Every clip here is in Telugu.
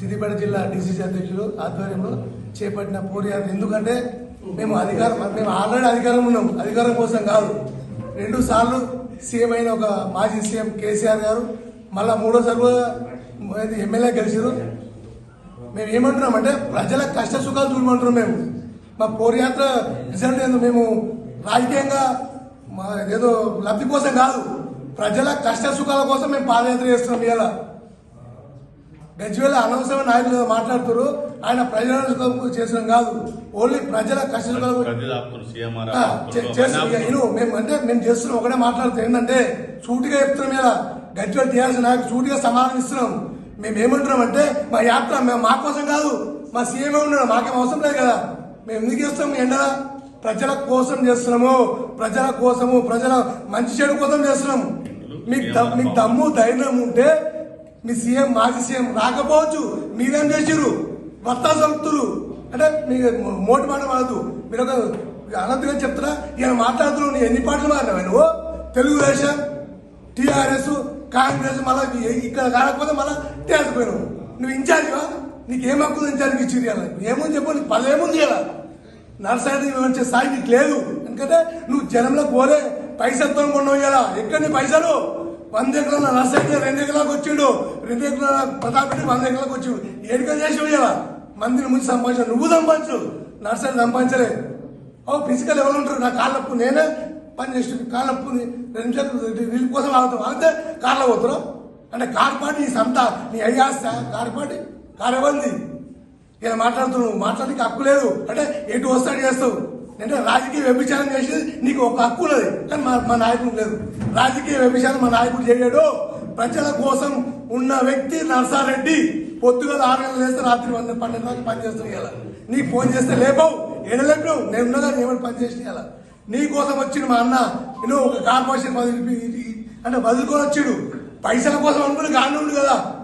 సిద్దిపేట జిల్లా డిసిసి అధ్యక్షులు ఆధ్వర్యంలో చేపట్టిన పోరాటం ఎందుకంటే మేము అధికారం మేము ఆల్రెడీ అధికారం ఉన్నాం. అధికారం కోసం కాదు. రెండు సార్లు సీఎం అయిన ఒక మాజీ సీఎం కేసీఆర్ గారు మళ్ళా మూడోసారి ఎమ్మెల్యే గెలిచారు మేము ఏమంటున్నామంటే ప్రజల కష్ట సుఖాలు చూడమంటున్నాం మేము. మా పోరయాత్ర రిజల్ట్ ఏందో మేము రాజకీయంగా మా ఏదో లబ్ధి కోసం కాదు. ప్రజల కష్ట సుఖాల కోసం మేము పాదయాత్ర చేస్తున్నాం ఇలా గజ్వేల్ అనవసరమైన నాయకులు మాట్లాడుతారు. ఆయన ప్రజల చేసిన కాదు. ఓన్లీ ప్రజల కష్ట సుఖాల కోసం ప్రతి ఆపుతున్నారు సీఎం ఆర్ ఆ, చే- చేస్తున్నాం ఇక ఇను మేము అంటే మేము చేస్తున్నాం ఒకటే మాట్లాడుతాం ఏంటంటే సూటిగా చెప్తున్నాం ఇలా. గట్టిగా టీఆర్ఎస్ నాయకు సూటిగా సమాధానం ఇస్తున్నాం. మేము ఏమంటున్నాం అంటే మా యాత్ర మేము మా కోసం కాదు. మా సీఎం ఉన్నాడు మాకేం అవసరం లేదు కదా. మేము ఎందుకు చేస్తాం ఎండల ప్రజల కోసం చేస్తున్నాము. ప్రజల కోసము ప్రజల మంచి చెడు కోసం చేస్తున్నాము మీకు మీకు దమ్ము ధైర్యం ఉంటే మీ సీఎం మాజీ సీఎం రాకపోవచ్చు మీరేం చేసిర్రు? భర్త సంతులు అంటే మీకు మోటి మాట మాడదు మీరు ఒక అనంతగా చెప్తున్నా ఈయన మాట్లాడుతున్నావు నీ ఎన్ని పాటలు మారినావు నువ్వు? తెలుగుదేశం టీఆర్ఎస్ కాంగ్రెస్ మళ్ళీ ఇక్కడ కాకపోతే మళ్ళీ టీఆర్ఎస్ పోయినావు. నువ్వు ఇన్ఛార్జివా? నీకు ఏం హక్కు ఇన్ఛార్జ్కి ఇచ్చి ఏముంది చెప్పు నీకు పదేముంది ఏముంది నర్సరీ వచ్చే స్థాయి నీకు లేదు. ఎందుకంటే నువ్వు జనంలో పోలే పైసలతో కొన్నావు ఇవ్వాలా ఎక్కడ నీ పైసలు? వంద ఎకరాల నర్సరీ రెండు ఎకరాలకు వచ్చిండు. రెండు ఎకరాల ప్రతాప్ వంద ఎకరాలకు వచ్చిండు. ఏడుగా చేసి కదా మందిని ముందు సంపాదించు. నువ్వు సంపాదించు. నర్సరీ సంపాదించలే. ఓ ఫిజికల్ ఎవరు ఉంటారు? నా కాళ్ళ నొప్పి నేనే పని చేస్తుంది కాళ్ళ నొప్పి రెండు నిమిషాలు కోసం ఆగుతాం. అంతే కార్లో పోతారు. అంటే కార్పాటి నీ సంత. నీ అయ్యాస్తా కార్పాటి పార్టీ ఇలా మాట్లాడుతున్నావు మాట్లాడడానికి హక్కు లేదు. అంటే ఎటు వస్తాడు చేస్తావు? అంటే రాజకీయ వ్యభిచారం చేసి నీకు ఒక హక్కు ఉన్నది. కానీ మా మా నాయకుడు లేదు. రాజకీయ వ్యభిచారం మా నాయకుడు చేయడు. ప్రజల కోసం ఉన్న వ్యక్తి నర్సారెడ్డి పొద్దుగల ఆరు గంటలు చేస్తే రాత్రి వంద పన్నెండు దాకా పని ఇలా నీకు ఫోన్ చేస్తే లేపవు. ఏడలేపినావు నేను ఉన్నదా? ఏమైనా పని చేసిన ఇలా నీ కోసం వచ్చిన మా అన్న. నేను ఒక కార్పొరేషన్ వదిలి అంటే వదులుకొని వచ్చిడు. పైసల కోసం అనుకుని కానుండు కదా.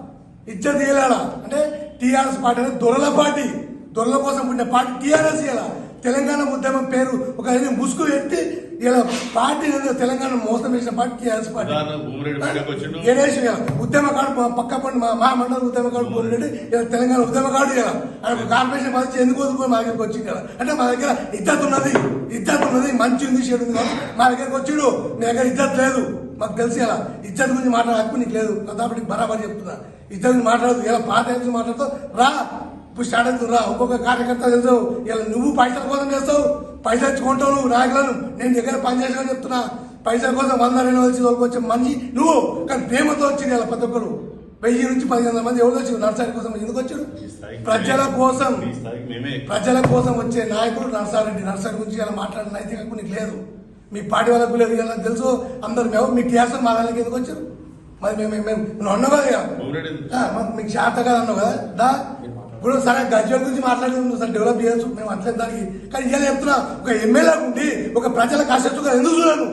ఇజ్జత్ ఇయ్యలేడా? అంటే టీఆర్ఎస్ పార్టీ అనేది దొరల పార్టీ. దొరల కోసం ఉండే పార్టీ టీఆర్ఎస్ ఇలా తెలంగాణ ఉద్యమం పేరు ఒక ఆయన ముసుగు ఎత్తి ఇలా పార్టీ తెలంగాణ మోసం చేసిన పార్టీ టీఆర్ఎస్ పార్టీ. గణేష్ ఉద్యమకాడు మా పక్క పండి మా మా మండలం ఉద్యమకాడు పోలిరెడ్డి ఇలా తెలంగాణ ఉద్యమకాడు ఇలా. ఆయన కార్పొరేషన్ పదించి ఎందుకు వదులుకొని మా దగ్గరకు వచ్చింది కదా అంటే మా దగ్గర ఇద్దత్ ఉన్నది ఇద్దత్ ఉన్నది మంచి ఉంది చెడు ఉంది మా దగ్గరకు వచ్చిండు. మీ దగ్గర ఇద్దత్ లేదు. మాకు తెలిసి ఇలా. ఇజ్జత్ గురించి మాట్లాడే హక్కు నీకు లేదు. కాబట్టి బరాబర్ చెప్తున్నా. గురించి మాట్లాడదు ఇలా పాత గురించి మాట్లాడుతావు రా ఇప్పుడు స్టార్ట్ ఒక్కొక్క కార్యకర్త తెలుసు ఇలా నువ్వు పైసల కోసం చేస్తావు పైసలు ఇచ్చుకుంటావు నువ్వు నాయకులను నేను దగ్గర పనిచేసామని చెప్తున్నా. పైసల కోసం వంద రెండు వచ్చి వచ్చే మనిషి నువ్వు. కానీ ప్రేమతో వచ్చింది ఇలా ప్రతి ఒక్కరు. వెయ్యి నుంచి పదిహేను వందల మంది ఎవరు వచ్చి నర్సరీ కోసం ఎందుకు వచ్చారు? స్థాయికి ప్రజల కోసం. ప్రజల కోసం వచ్చే నాయకుడు నర్సారెడ్డి. నర్సరీ గురించి ఇలా మాట్లాడిన నైతిక నీకు లేదు. మీ పార్టీ వాళ్ళకు లేదు ఇలా తెలుసు. అందరు మేము మీ టీఆర్ఎస్ మా వాళ్ళకి ఎందుకు వచ్చారు? మరి మేము మేము- నువ్వు అన్నావు కదా మీకు శాత కదా అన్నావు కదా? దా. ఇప్పుడు సరే గజ్వేల్ గురించి మాట్లాడేది సరే డెవలప్ చేయొచ్చు. మేము అంటలేదు దానికి కానీ ఇలా చెప్తున్నా ఒక ఎమ్మెల్యే ఉండి ఒక ప్రజల కష్టం ఎందుకు చూడను?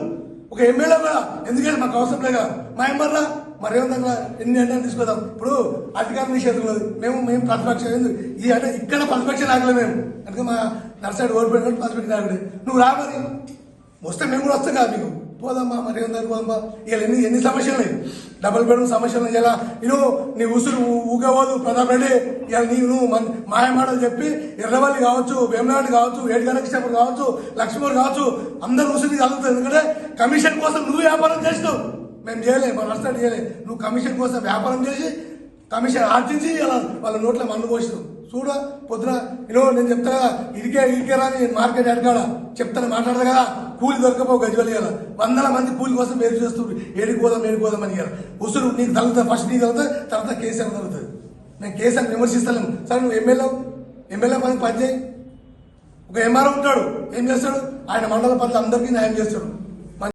ఒక ఎమ్మెల్యే కూడా ఎందుకంటే మాకు అవసరం లేదా మా ఎమ్మెల్యే మరేం దగ్గర ఎన్ని అంటే తీసుకుందాం ఇప్పుడు అధికారం నిషేధం మేము మేము ప్రతిపక్షం ఎందుకు? ఈ అంటే ఇక్కడ ప్రతిపక్షం రాగలేదు మేము. అందుకే మా నర్సైడ్ ఓడిపోయినట్టు ప్రతిపక్షం రాగలేదు నువ్వు రాబోయే వస్తే మేము కూడా వస్తాం కదా మీకు. పోదమ్మా మరి ఏం పోదమ్మా ఇవాళ ఎన్ని ఎన్ని సమస్యలు ఉన్నాయి? డబుల్ బెడ్రూమ్ సమస్యలు ఇలా నేను నీ ఉసురు ఊగవద్దు ప్రతాప్ రెడ్డి. ఇలా నీవు నువ్వు మన మాయమాటలు చెప్పి ఎర్రవల్లి కావచ్చు వేమనాడు కావచ్చు ఏడు కృష్ణపురం కావచ్చు లక్ష్మణ్ కావచ్చు అందరు ఉసురు కలుగుతుంది ఎందుకంటే కమిషన్ కోసం నువ్వు వ్యాపారం చేస్తావు మేము చేయలేము మన నష్టం చేయలేదు నువ్వు కమిషన్ కోసం వ్యాపారం చేసి కమిషన్ ఆర్జించి అలా వాళ్ళ నోట్లో మన్ను పోసినావు చూడ పొద్దున ఇలో నేను చెప్తా కదా ఇదికే ఇదికే రాని మార్కెట్ అడగాడ చెప్తాను మాట్లాడదు కదా? కూలి దొరకపో గజ్వలి కదా వందల మంది కూలి కోసం వేరు చేస్తుంది ఏడికి పోదాం అని కదా ఉసురు నీకు తగ్గుతుంది ఫస్ట్ నీకు తగ్గుతుంది తర్వాత కేసీఆర్ తగ్గుతుంది నేను కేసీఆర్ విమర్శిస్తాను సరే నువ్వు ఎమ్మెల్యే ఎమ్మెల్యే పని పని చేయి ఒక ఎంఆర్ఓ ఉంటాడు. ఏం చేస్తాడు? ఆయన మండల పనులు అందరికీ న్యాయం చేస్తాడు.